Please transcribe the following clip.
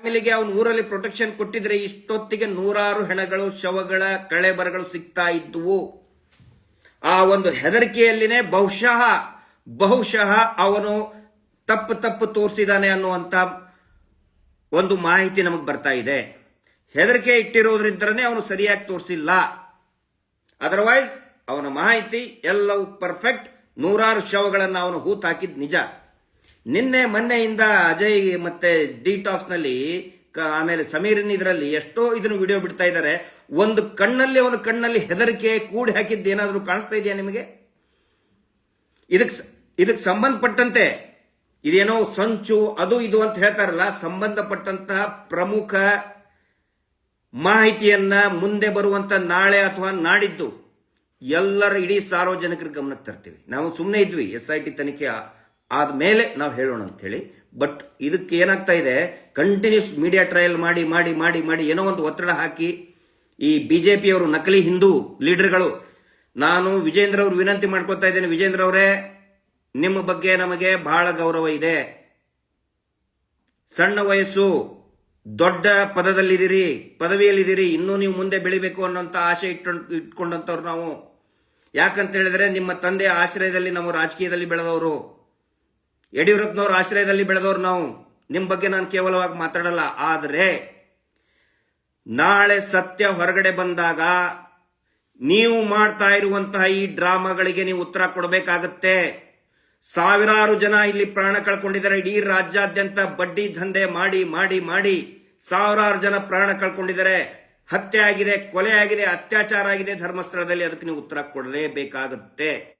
ಫ್ಯಾಮಿಲಿಗೆ ಅವನ ಊರಲ್ಲಿ ಪ್ರೊಟೆಕ್ಷನ್ ಕೊಟ್ಟಿದ್ರೆ ಇಷ್ಟೊತ್ತಿಗೆ ನೂರಾರು ಹೆಣಗಳು, ಶವಗಳ, ಕಳೆಬರಗಳು ಸಿಗ್ತಾ ಇದ್ದುವು. ಆ ಒಂದು ಹೆದರಿಕೆಯಲ್ಲಿನೇ ಬಹುಶಃ ಬಹುಶಃ ಅವನು ತಪ್ಪು ತಪ್ಪು ತೋರಿಸಿದಾನೆ ಅನ್ನುವಂತ ಒಂದು ಮಾಹಿತಿ ನಮಗೆ ಬರ್ತಾ ಇದೆ. ಹೆದರಿಕೆ ಇಟ್ಟಿರೋದ್ರಿಂದನೇ ಅವನು ಸರಿಯಾಗಿ ತೋರಿಸಿಲ್ಲ. ಅದರ್ವೈಸ್ ಅವನ ಮಾಹಿತಿ ಎಲ್ಲವೂ ಪರ್ಫೆಕ್ಟ್ ನೂರಾರು ಶವಗಳನ್ನು ಅವನು ಹೂತ್ ಹಾಕಿದ್ ನಿಜ. ನಿನ್ನೆ ಮೊನ್ನೆಯಿಂದ ಅಜಯ್ ಮತ್ತೆ ಡಿಟಾಕ್ಸ್ನಲ್ಲಿ ಆಮೇಲೆ ಸಮೀರನ್ ಇದರಲ್ಲಿ ಎಷ್ಟೋ ಇದನ್ನು ವಿಡಿಯೋ ಬಿಡ್ತಾ ಇದ್ದಾರೆ. ಒಂದು ಕಣ್ಣಲ್ಲಿ ಒಂದು ಕಣ್ಣಲ್ಲಿ ಹೆದರಿಕೆ ಕೂಡಿ ಹಾಕಿದ್ದು ಏನಾದರೂ ಕಾಣಿಸ್ತಾ ಇದೆಯಾ ನಿಮಗೆ? ಇದಕ್ಕೆ ಇದಕ್ಕೆ ಸಂಬಂಧಪಟ್ಟಂತೆ ಇದೇನೋ ಸಂಚು, ಅದು ಇದು ಅಂತ ಹೇಳ್ತಾರಲ್ಲ, ಸಂಬಂಧಪಟ್ಟಂತಹ ಪ್ರಮುಖ ಮಾಹಿತಿಯನ್ನ ಮುಂದೆ ಬರುವಂತ ನಾಳೆ ಅಥವಾ ನಾಡಿದ್ದು ಎಲ್ಲರ ಇಡೀ ಸಾರ್ವಜನಿಕರ ಗಮನಕ್ಕೆ ತರ್ತೀವಿ. ನಾವು ಸುಮ್ಮನೆ ಇದ್ವಿ, ಎಸ್ ಐ ಟಿ ತನಿಖೆ ಆದ್ಮೇಲೆ ನಾವು ಹೇಳೋಣ ಅಂತ ಹೇಳಿ ಬಟ್ ಇದಕ್ಕೆ ಏನಾಗ್ತಾ ಇದೆ? ಕಂಟಿನ್ಯೂಸ್ ಮೀಡಿಯಾ ಟ್ರಯಲ್ ಮಾಡಿ ಮಾಡಿ ಮಾಡಿ ಮಾಡಿ ಏನೋ ಒಂದು ಒತ್ತಡ ಹಾಕಿ ಈ ಬಿಜೆಪಿಯವರು ನಕಲಿ ಹಿಂದೂ ಲೀಡರ್ಗಳು. ನಾನು ವಿಜೇಂದ್ರ ಅವರು ವಿನಂತಿ ಮಾಡ್ಕೊತಾ ಇದ್ದೇನೆ. ವಿಜೇಂದ್ರ ಅವರೇ, ನಿಮ್ಮ ಬಗ್ಗೆ ನಮಗೆ ಬಹಳ ಗೌರವ ಇದೆ. ಸಣ್ಣ ವಯಸ್ಸು, ದೊಡ್ಡ ಪದದಲ್ಲಿದ್ದೀರಿ, ಪದವಿಯಲ್ಲಿದ್ದೀರಿ, ಇನ್ನೂ ನೀವು ಮುಂದೆ ಬೆಳಿಬೇಕು ಅನ್ನೋಂಥ ಆಸೆ ಇಟ್ಕೊಂಡು ಇಟ್ಕೊಂಡಂಥವ್ರು ನಾವು. ಯಾಕಂತ ಹೇಳಿದ್ರೆ, ನಿಮ್ಮ ತಂದೆ ಆಶ್ರಯದಲ್ಲಿ ನಾವು ರಾಜಕೀಯದಲ್ಲಿ ಬೆಳೆದವರು. ಯಡಿಯೂರಪ್ಪನವ್ರ ಆಶ್ರಯದಲ್ಲಿ ಬೆಳೆದವ್ರು ನಾವು. ನಿಮ್ಮ ಬಗ್ಗೆ ನಾನು ಕೇವಲವಾಗಿ ಮಾತಾಡಲ್ಲ. ಆದರೆ, ನಾಳೆ ಸತ್ಯ ಹೊರಗಡೆ ಬಂದಾಗ ನೀವು ಮಾಡ್ತಾ ಇರುವಂತಹ ಈ ಡ್ರಾಮಾಗಳಿಗೆ ನೀವು ಉತ್ತರ ಕೊಡಬೇಕಾಗತ್ತೆ. ಸಾವಿರಾರು ಜನ ಇಲ್ಲಿ ಪ್ರಾಣ ಕಳ್ಕೊಂಡಿದ್ದಾರೆ. ಇಡೀ ರಾಜ್ಯಾದ್ಯಂತ ಬಡ್ಡಿ ದಂಧೆ ಮಾಡಿ ಮಾಡಿ ಮಾಡಿ ಸಾವಿರಾರು ಜನ ಪ್ರಾಣ ಕಳ್ಕೊಂಡಿದ್ದಾರೆ. ಹತ್ಯೆ ಆಗಿದೆ, ಕೊಲೆ ಆಗಿದೆ, ಅತ್ಯಾಚಾರ ಆಗಿದೆ ಧರ್ಮಸ್ಥಳದಲ್ಲಿ. ಅದಕ್ಕೆ ನೀವು ಉತ್ತರ ಕೊಡಲೇಬೇಕಾಗುತ್ತೆ.